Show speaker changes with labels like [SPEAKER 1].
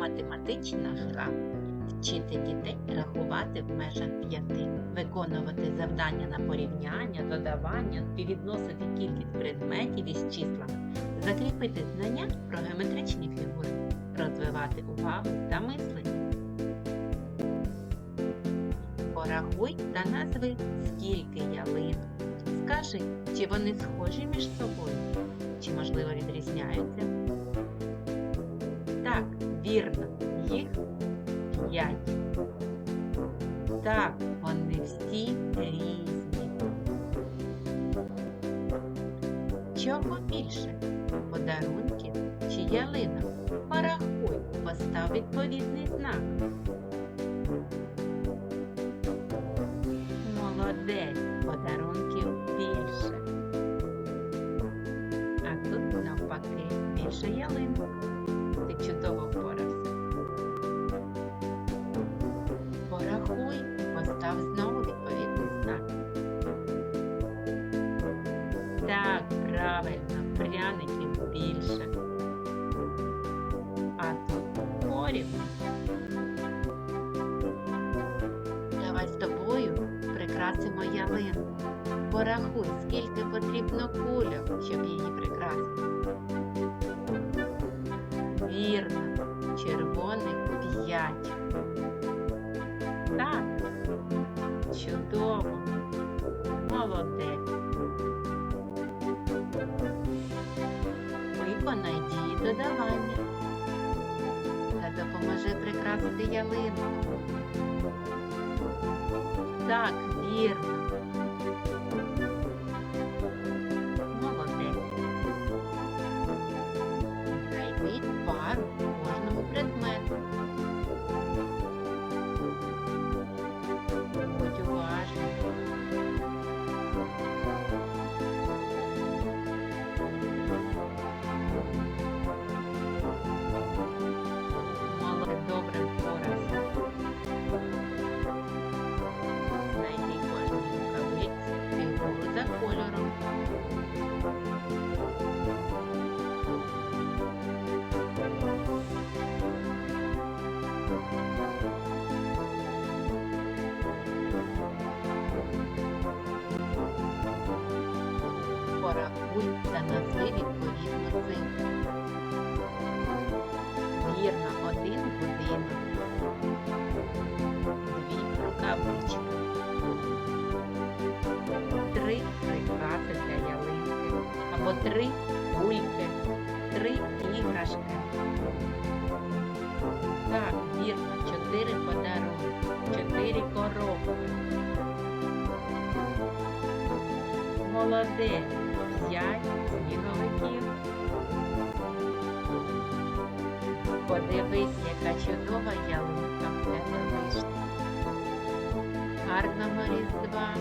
[SPEAKER 1] математична гра. Вчити дітей рахувати в межах п'яти, виконувати завдання на порівняння, додавання, співвідносити кількість предметів із числами, закріпити знання про геометричні фігури, розвивати увагу та мислення. Порахуй та назви, скільки ялинок. Скажи, чи вони схожі між собою, чи можливо відрізняються? Вірно, їх п'ять. Так, вони всі різні. Чого більше? Подарунків чи ялинок? Порахуй, постав відповідний знак. Молодець, подарунків більше. А тут навпаки більше ялинок. Ти чудово прикрасимо ялинку. Порахуй, скільки потрібно кульок, щоб її прикрасити. Вірно, червоних п'ять. Так, чудово, молодець. Виконай дії додавання та допоможи прикрасити ялинку. Так, вірно. фігуру за кольором. Порахуй та назви відповідну цифру. Вірно, один будинок, Або три кульки, три іграшки. Так, вірно, чотири подарунки, чотири коробки. Молодець, п'ять сніговиків. Подивись, яка чудова ялинка в тебе вийшла. Гарного різдва!